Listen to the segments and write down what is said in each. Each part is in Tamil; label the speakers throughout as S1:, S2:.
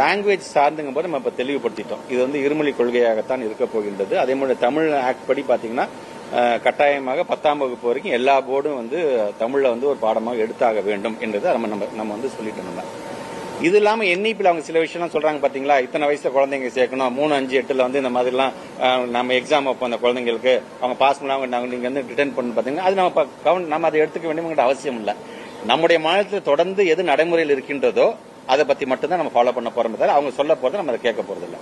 S1: லாங்குவேஜ் சார்ந்துங்கும் போது நம்ம இப்ப தெளிவுபடுத்திட்டோம். இது வந்து இருமொழி கொள்கையாகத்தான் இருக்க போகின்றது. அதே மாதிரி தமிழ் ஆக்ட் படி பாத்தீங்கன்னா கட்டாயமாக பத்தாம் வகுப்பு வரைக்கும் எல்லா போர்டும் வந்து தமிழ்ல வந்து ஒரு பாடமாக எடுத்தாக வேண்டும் என்றது நம்ம நம்ம நம்ம வந்து சொல்லிட்டு இருந்தோம். இது இல்லாம என்இபியில் அவங்க சில விஷயம்லாம் சொல்றாங்க பாத்தீங்களா? இத்தனை வயசில் குழந்தைங்க சேர்க்கணும். மூணு அஞ்சு எட்டுல வந்து இந்த மாதிரிலாம் நம்ம எக்ஸாம் வைப்போம் அந்த குழந்தைங்களுக்கு அவங்க பாஸ் பண்ணாங்க நாங்க நீங்க வந்து ரிட்டர்ன் பண்ணு பாத்தீங்கன்னா அது நம்ம கவன் நம்ம அதை எடுத்துக்க வேண்டிய அவசியம் இல்லை. நம்முடைய மாநிலத்தில் தொடர்ந்து எது நடைமுறையில் இருக்கின்றதோ அதை பத்தி மட்டும்தான் நம்ம ஃபாலோ பண்ண போறோம் தவிர அவங்க சொல்ல போறது நம்ம அதை கேட்க போறது இல்லை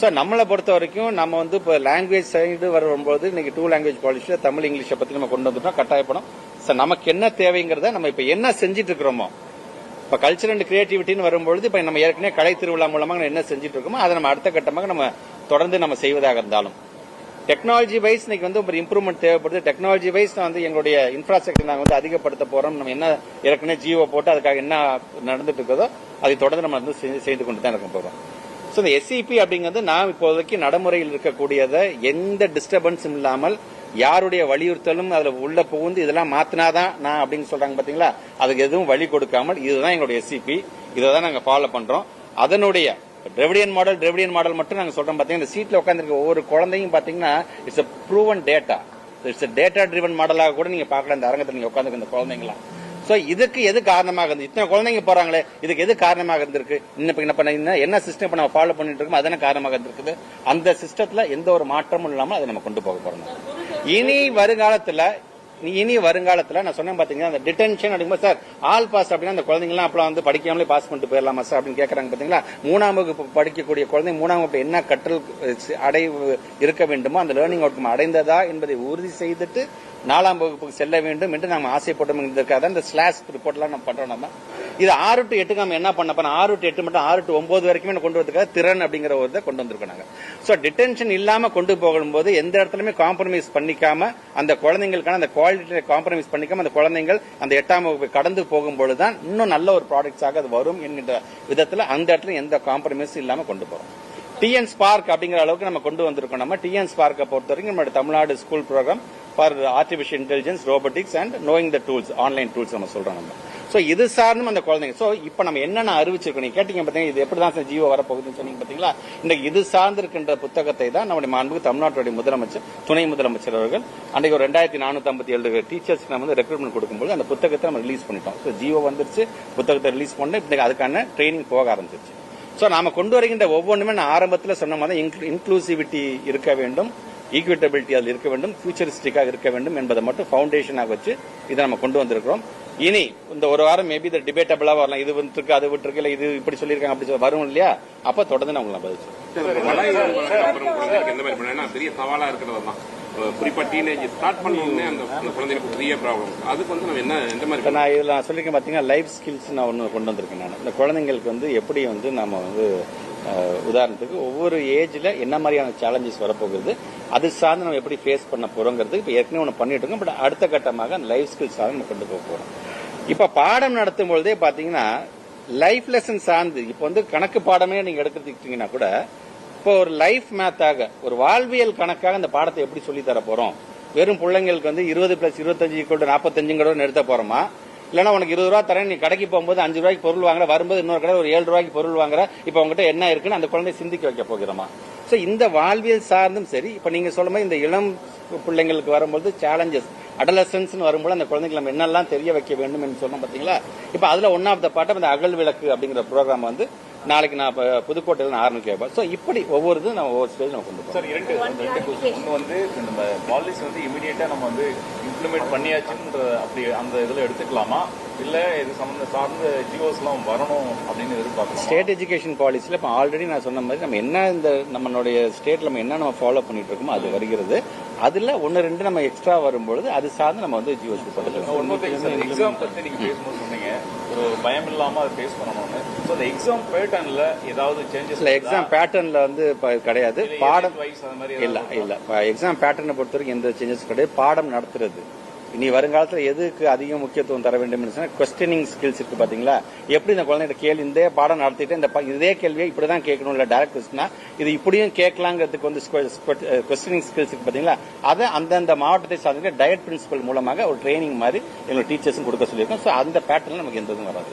S1: ஸோ நம்மளை பொறுத்த வரைக்கும் நம்ம வந்து இப்போ லாங்குவேஜ் சைடு வரும்போது இன்னைக்கு டூ லாங்குவேஜ் பாலிசியில் தமிழ் இங்கிலீஷை பத்தி நம்ம கொண்டு வந்துட்டோம் கட்டாயப்படும் ஸோ நமக்கு என்ன தேவைங்கிறத நம்ம இப்போ என்ன செஞ்சுட்டு இருக்கிறோமோ இப்போ கல்ச்சர் அண்ட் கிரியேட்டிவிட்டின்னு வரும்பொழுது இப்போ நம்ம ஏற்கனவே கலை திருவிழா மூலமாக நம்ம என்ன செஞ்சுட்டு இருக்கோமோ அதை நம்ம அடுத்த கட்டமாக நம்ம தொடர்ந்து நம்ம செய்வதாக இருந்தாலும் டெக்னாலஜி வைஸ் இன்னைக்கு வந்து ஒரு இம்ப்ரூவ்மெண்ட் தேவைப்படுது. டெக்னாலஜி வைஸ் வந்து எங்களுடைய இன்ஃப்ராஸ்ட்ரக்சர் நாங்கள் வந்து அதிகப்படுத்த போறோம். நம்ம என்ன ஏற்கனவே ஜியோ போட்டு அதுக்காக என்ன நடந்துட்டு இருக்கதோ அதை தொடர்ந்து நம்ம வந்து செஞ்சு- செய்து கொண்டு தான் இருக்க போறோம். ஸோ இந்த எஸ்சிபி அப்படிங்கிறது நாம் இப்போதைக்கு நடைமுறையில் இருக்கக்கூடியதை எந்த டிஸ்டர்பன்ஸும் இல்லாமல் யாருடைய வலியுறுத்தலும் அதில் உள்ள புகுந்து இதெல்லாம் மாத்தினாதான் நான் அப்படின்னு சொல்றாங்க பாத்தீங்களா? அதுக்கு எதுவும் வழி கொடுக்காமல் இதுதான் எங்களுடைய எஸ்சிபி இதை தான் நாங்கள் ஃபாலோ பண்றோம். அதனுடைய டிரெவிடியன் மாடல் டிரெவிடியன் மாடல் மட்டும் நாங்கள் சொல்றோம். பார்த்தீங்கன்னா இந்த சீட்ல உட்காந்துருக்க ஒவ்வொரு குழந்தையும் பார்த்தீங்கன்னா it's a proven data it's data driven மாடலாக கூட நீங்க பார்க்கலாம் இந்த அரங்கத்தில் நீங்க உட்காந்துருக்க இந்த குழந்தைங்களாம் ஸோ இதுக்கு எது காரணமாக இருந்து இத்தனை குழந்தைங்க போறாங்களே இதுக்கு எது காரணமாக இருந்திருக்கு? இன்னும் என்ன பண்ண என்ன சிஸ்டம் இப்போ நம்ம ஃபாலோ பண்ணிட்டு இருக்கோம் அதன காரணமாக இருந்திருக்குது? அந்த சிஸ்டத்தில் எந்த ஒரு மாற்றமும் இல்லாமல் அதை நம்ம கொண்டு போக போறோம். இனி வருங்காலத்தில் இனி வருங்காலத்தில் நான் சொன்னேன் பார்த்தீங்கன்னா அந்த டிடென்ஷன் அப்படிங்கும்போது சார் ஆல் பாஸ் அப்படின்னா அந்த குழந்தைங்களாம் அப்பலாம் வந்து படிக்காமலே பாஸ் பண்ணிட்டு போயிடலாமா சார் அப்படின்னு கேட்குறாங்க பார்த்தீங்களா மூணாம் வகுப்பு படிக்கக்கூடிய குழந்தை மூணாம் வகுப்பு என்ன கற்றல் அடைவு இருக்க வேண்டுமோ அந்த லேர்னிங் அவுட்கம் அடைந்ததா என்பதை உறுதி செய்துட்டு நாலாம் வகுப்புக்கு செல்ல வேண்டும் என்று நாம் ஆசைப்பட்டோம் இருக்காத இந்த ஸ்லாஷ் ரிப்போர்ட்லாம் நம்ம பண்றோம் நம்ம. இது ஆறு டு எட்டுக்கு நம்ம என்ன பண்ண போறோம்? ஆறு டு எட்டு மட்டும் ஆறு டு ஒன்பது வரைக்குமே கொண்டு வரதுக்காக திறன் அப்படிங்கிற ஒரு இதை கொண்டு வந்திருக்கோம் நாங்க. ஸோ டிடென்ஷன் இல்லாம கொண்டு போகும்போது எந்த இடத்துலயுமே காம்ப்ரமைஸ் பண்ணிக்காம அந்த குழந்தைங்களுக்கான அந்த குவாலிட்டியில காம்ப்ரமைஸ் பண்ணிக்காம அந்த குழந்தைகள் அந்த எட்டாம் வகுப்பு கடந்து போகும்பொழுதுதான் இன்னும் நல்ல ஒரு ப்ராடக்ட்ஸாக அது வரும் என்கின்ற விதத்துல அந்த இடத்துல எந்த காம்ப்ரமைஸும் இல்லாம கொண்டு போறோம். டிஎன் ஸ்பார்க் அப்படிங்கிற அளவுக்கு நம்ம கொண்டு வந்திருக்கோம். நம்ம டிஎன் ஸ்பார்க்கை பொறுத்த வரைக்கும் நம்மளோட Tamil Nadu school program for artificial intelligence robotics and knowing the tools online tools நம்ம சொல்றோம் நம்ம. ஸோ இது சார்ந்தும் அந்த குழந்தைங்க. ஸோ இப்போ நம்ம என்னென்ன அறிவிச்சிருக்கோம்? நீங்க கேட்டீங்க பார்த்தீங்கன்னா இது எப்படி தான் சார் ஜீவோ வரப்போகுதுன்னு சொன்னீங்க பார்த்தீங்களா இந்த இது சார்ந்திருக்கின்ற புத்தகத்தை தான் நம்முடைய மாண்புக்கு தமிழ்நாட்டுடைய முதலமைச்சர் துணை முதலமைச்சர் அவர்கள் அன்றைக்கு ஒரு ரெண்டாயிரத்தி நானூத்தி ஐம்பத்தி ஏழு டீச்சர்ஸ்க்கு நம்ம வந்து ரெக்ரூட்மெண்ட் கொடுக்கும்போது அந்த புத்தகத்தை நம்ம ரிலீஸ் பண்ணிட்டோம். ஸோ ஜீவோ வந்துருச்சு புத்தகத்தை ரிலீஸ் பண்ணி இப்போ அதுக்கான ட்ரைனிங் போக ஆரம்பிச்சிருச்சு. ஸோ நாம கொண்டு வருகின்ற ஒவ்வொன்றுமே நான் ஆரம்பத்தில் சொன்ன மாதிரி இன்க்ளூசிவிட்டி இருக்க வேண்டும் ஈக்விட்டபிலிட்டி அதில் இருக்க வேண்டும் ஃபியூச்சரிஸ்டிக்காக இருக்க வேண்டும் என்பதை மட்டும் ஃபவுண்டேஷனாக வச்சு இதை நம்ம கொண்டு வந்திருக்கிறோம். இனி இந்த ஒரு வாரம் மேபி இது டிபேட்டபிளா வரலாம். இது விட்டுருக்கு அது விட்டுருக்கு இல்ல இது இப்படி சொல்லியிருக்காங்க அப்படி சொல்லி வரும் இல்லையா? அப்ப தொடர்ந்து நான் உங்களை பதில்
S2: எந்த மாதிரி பெரிய சவாலா இருக்கிறது தான். குறிப்பா டீனேஜ் ஸ்டார்ட் பண்ண உடனே அந்த குழந்தைக்கு பெரிய ப்ராப்ளம் அதுக்கு வந்து நம்ம என்ன எந்த மாதிரி
S1: நான் இதுல நான் சொல்லியிருக்கேன் பாத்தீங்கன்னா லைஃப் ஸ்கில்ஸ் நான் ஒன்று கொண்டு வந்திருக்கேன் நான். இந்த குழந்தைங்களுக்கு வந்து எப்படி வந்து நம்ம வந்து உதாரணத்துக்கு ஒவ்வொரு ஏஜ்ல என்ன மாதிரியான சேலஞ்சஸ் வரப்போகுது அது சார்ந்து நம்ம எப்படி ஃபேஸ் பண்ண போறோங்கிறது இப்போ ஏற்கனவே ஒன்று பண்ணிட்டு இருக்கோம் பட் அடுத்த கட்டமாக அந்த லைஃப் ஸ்கில் சார்ந்து நம்ம கொண்டு போக போறோம். இப்போ பாடம் நடத்தும் பொழுதே பாத்தீங்கன்னா லைஃப் லெசன் சார்ந்து இப்போ வந்து கணக்கு பாடமே நீங்க எடுத்துக்கிட்டீங்கன்னா கூட இப்போ ஒரு லைஃப் மேத்தாக ஒரு வாழ்வியல் கணக்காக இந்த பாடத்தை எப்படி சொல்லி தர போறோம்? வெறும் பிள்ளைங்களுக்கு வந்து இருபது பிளஸ் இருபத்தஞ்சு கூட நாற்பத்தஞ்சுங்கிற நிறுத்த போறோமா? இல்லைன்னா உனக்கு இருபது ரூபா தரேன் நீ கடைக்கு போகும்போது அஞ்சு ரூபாய்க்கு பொருள் வாங்குற வரும்போது இன்னொரு கடை ஒரு ஏழு ரூபாய்க்கு பொருள் வாங்குற இப்போ உங்ககிட்ட என்ன இருக்குன்னு அந்த குழந்தை சிந்திக்க வைக்க போகிறோமா? ஸோ இந்த வாழ்வியல் சார்ந்தும் சரி இப்ப நீங்க சொல்ல இந்த இளம் பிள்ளைங்களுக்கு வரும்போது சேலஞ்சஸ் அடலசன்ஸ் வரும்போது அந்த குழந்தைக்கு நம்ம என்னெல்லாம் தெரிய வைக்க வேண்டும் என்று சொன்னோம் பாத்தீங்களா? இப்ப அதுல ஒன் ஆஃப் த பார்ட் இந்த அகல் விளக்கு அப்படிங்கிற ப்ரோக்ராம் வந்து நாளைக்கு நான் இப்ப புதுக்கோட்டையில் ஆரம்பிக்க சோ இப்படி ஒவ்வொரு இது நம்ம ஒவ்வொரு ஸ்டேஜ் நம்ம கொண்டு போறோம்
S3: சார் இரண்டு ரெண்டு கொஸ்டின் ஒன்று வந்து நம்ம பாலிசி வந்து இமீடியட்டா நம்ம வந்து இம்ப்ளிமெண்ட் பண்ணியாச்சுன்ற அப்படி அந்த இதுல எடுத்துக்கலாமா? இல்ல இது சம்பந்த சார்ந்த ஜியோஸ் எல்லாம் வரணும் அப்படின்னு எதிர்பார்க்கணும்
S1: ஸ்டேட் எஜுகேஷன் பாலிசியில் இப்போ ஆல்ரெடி நான் சொன்ன மாதிரி நம்ம என்ன இந்த நம்மளுடைய ஸ்டேட்ல நம்ம என்ன நம்ம ஃபாலோ பண்ணிட்டு இருக்கோமோ அது வருகிறது. அதுல ஒன்னு ரெண்டு நம்ம எக்ஸ்ட்ரா வரும்பொழுது அது சார்ந்து நம்ம வந்து ஜியோஸ்க்கு
S3: ஒன்பது சார் எக்ஸாம் பத்தி நீங்க பேசும்போது சொன்னீங்க. ஒரு பயம் இல்லாம அதை ஃபேஸ் பண்ணணும்னு. ஸோ அந்த எக்ஸாம் பேட்டர்ன்ல ஏதாவது சேஞ்சஸ்
S1: இல்ல எக்ஸாம் பேட்டர்ன்ல வந்து இப்ப கிடையாது. பாடம் இல்ல இல்ல. எக்ஸாம் பேட்டர்னை பொறுத்த வரைக்கும் எந்த சேஞ்சஸ் கிடையாது. பாடம் நடத்துறது. இனி வருங்காலத்துல எதுக்கு அதிக முக்கியத்துவம் தர வேண்டும் கொஸ்டினிங் ஸ்கில்ஸ் இருக்கு பாத்தீங்களா எப்படி இந்த குழந்தைகிட்ட கேள்வி இந்த பாடம் நடத்திட்டு இந்த இதே கேள்வியை இப்படிதான் கேட்கணும் இல்ல டேரக்ட் கொஸ்டினா இது இப்படியும் கேட்கலாங்கிறதுக்கு வந்து கொஸ்டினிங் ஸ்கில்ஸ் இருக்கு பாத்தீங்களா அதை அந்தந்த மாவட்டத்தை சார்ந்த டயட் பிரின்சிபல் மூலமாக ஒரு ட்ரைனிங் மாதிரி எங்களோட டீச்சர்ஸும் கொடுக்க சொல்லியிருக்கோம் சோ அந்த பேட்டர்ல நமக்கு எந்த இதுவும் வராது.